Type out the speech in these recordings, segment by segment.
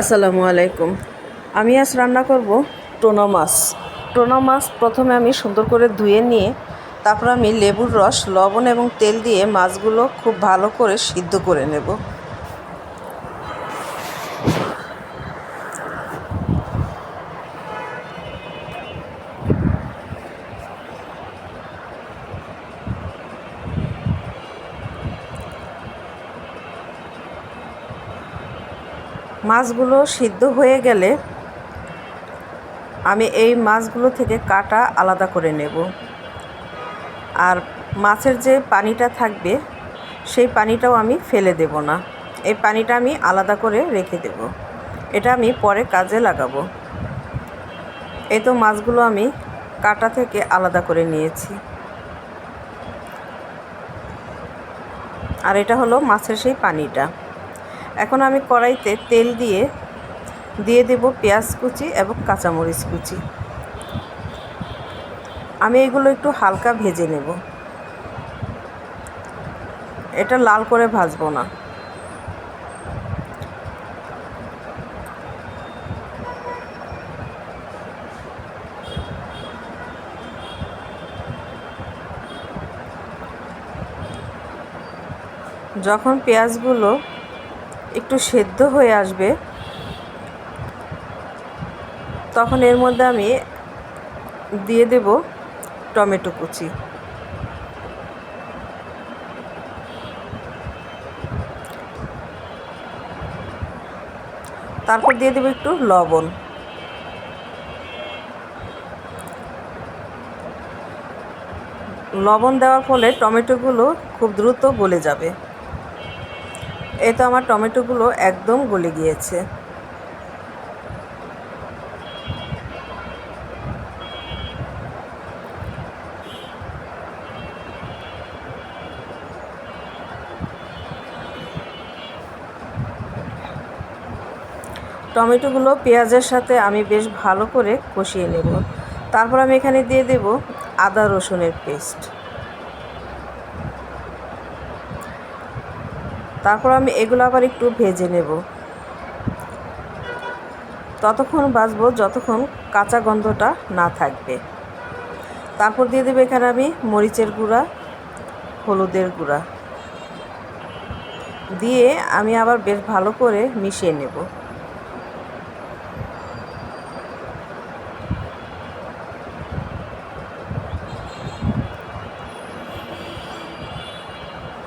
আসসালামু আলাইকুম। আমি আজ রান্না করব টোনা মাছ। টোনা মাছ প্রথমে আমি সুন্দর করে ধুয়ে নিয়ে তারপর আমি লেবুর রস, লবণ এবং তেল দিয়ে মাছগুলো খুব ভালো করে সিদ্ধ করে নেব। মাছগুলো সিদ্ধ হয়ে গেলে আমি এই মাছগুলো থেকে কাটা আলাদা করে নেব। আর মাছের যে পানিটা থাকবে, সেই পানিটাও আমি ফেলে দেব না। এই পানিটা আমি আলাদা করে রেখে দেব। এটা আমি পরে কাজে লাগাবো। এই তো মাছগুলো আমি কাটা থেকে আলাদা করে নিয়েছি। আর এটা হলো মাছের সেই পানিটা। এখন আমি কড়াইতে তেল দিয়ে দিয়ে দেব পেঁয়াজ কুচি এবং কাঁচামরিচ কুচি। আমি এগুলো একটু হালকা ভেজে নেব। এটা লাল করে ভাজবো না। যখন পেঁয়াজগুলো একটু সেদ্ধ হয়ে আসবে, তখন এর মধ্যে আমি দিয়ে দেব টমেটো কুচি। তারপর দিয়ে দেবো একটু লবণ। লবণ দেওয়ার ফলে টমেটোগুলো খুব দ্রুত গলে যাবে। এই তো আমার টমেটোগুলো একদম গলে গিয়েছে। টমেটোগুলো পেঁয়াজের সাথে আমি বেশ ভালো করে কষিয়ে নেব। তারপর আমি এখানে দিয়ে দেব আদা রসুনের পেস্ট। তারপর আমি এগুলো আবার একটু ভেজে নেব। ততক্ষণ বাজবো যতক্ষণ কাঁচা গন্ধটা না থাকবে। তারপর দিয়ে দেবে এখানে আমি মরিচের গুঁড়া, হলুদের গুঁড়া। দিয়ে আমি আবার বেশ ভালো করে মিশিয়ে নেব।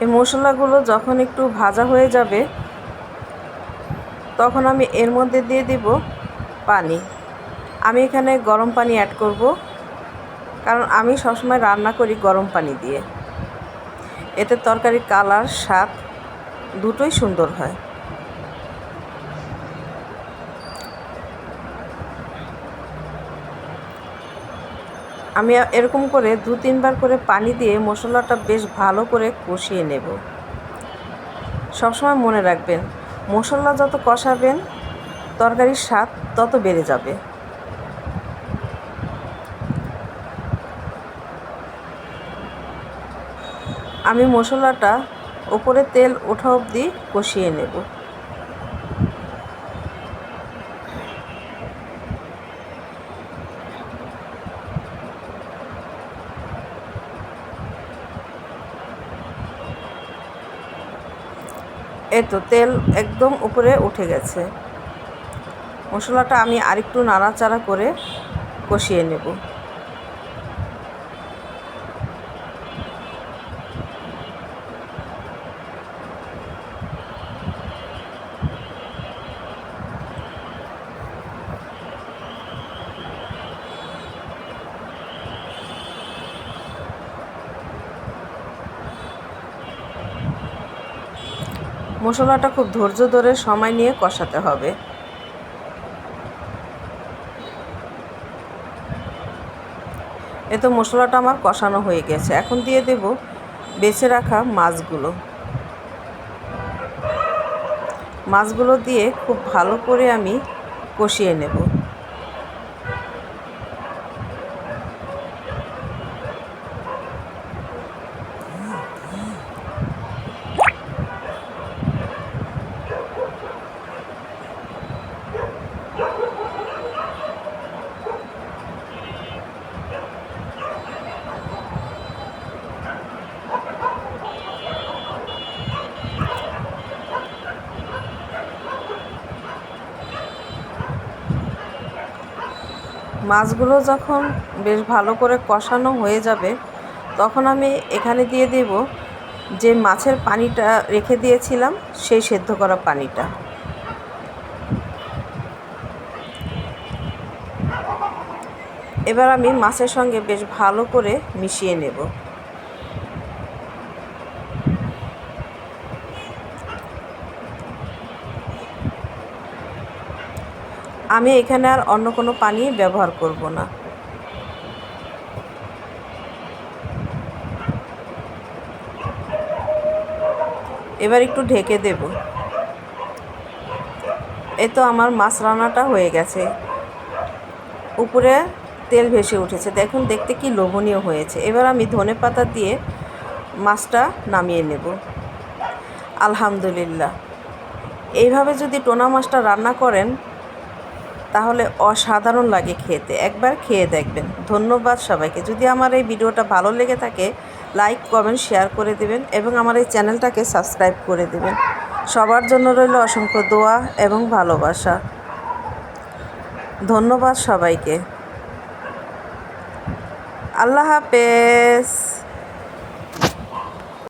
এই মশলাগুলো যখন একটু ভাজা হয়ে যাবে, তখন আমি এর মধ্যে দিয়ে দিব পানি। আমি এখানে গরম পানি অ্যাড করব, কারণ আমি সবসময় রান্না করি গরম পানি দিয়ে। এতে তরকারির কালার স্বাদ দুটোই সুন্দর হয়। আমি এরকম করে দু তিনবার করে পানি দিয়ে মশলাটা বেশ ভালো করে কষিয়ে নেব। সবসময় মনে রাখবেন, মশলা যত কষাবেন, তরকারির স্বাদ তত বেড়ে যাবে। আমি মশলাটা ওপরে তেল ওঠা অবধি কষিয়ে নেব। এই তো তেল একদম উপরে উঠে গেছে। মশলাটা আমি আরেকটু নাড়াচাড়া করে কষিয়ে নেব। মশলাটা খুব ধৈর্য ধরে সময় নিয়ে কষাতে হবে। এ তো মশলাটা আমার কষানো হয়ে গেছে। এখন দিয়ে দেব বেছে রাখা মাছগুলো। মাছগুলো দিয়ে খুব ভালো করে আমি কষিয়ে নেব। মাছগুলো যখন বেশ ভালো করে কষানো হয়ে যাবে, তখন আমি এখানে দিয়ে দেব যে মাছের পানিটা রেখে দিয়েছিলাম, সেই সেদ্ধ করা পানিটা। এবার আমি মাছের সঙ্গে বেশ ভালো করে মিশিয়ে নেব। আমি এখানে আর অন্য কোনো পানি ব্যবহার করব না। এবার একটু ঢেকে দেব। এ তো আমার মাছ রান্নাটা হয়ে গেছে। উপরে তেল ভেসে উঠেছে। দেখুন, দেখতে কি লোভনীয় হয়েছে। এবার আমি ধনে পাতা দিয়ে মাছটা নামিয়ে নেব। আলহামদুলিল্লাহ। এইভাবে যদি টোনা মাছটা রান্না করেন তাহলে অসাধারণ লাগে খেতে। একবার খেয়ে দেখবেন। ধন্যবাদ সবাইকে। যদি আমার এই ভিডিওটা ভালো লেগে থাকে, লাইক, কমেন্ট, শেয়ার করে দেবেন এবং আমার এই চ্যানেলটাকে সাবস্ক্রাইব করে দেবেন। সবার জন্য রইল অসংখ্য দোয়া এবং ভালোবাসা। ধন্যবাদ সবাইকে। আল্লাহ হাফেজ।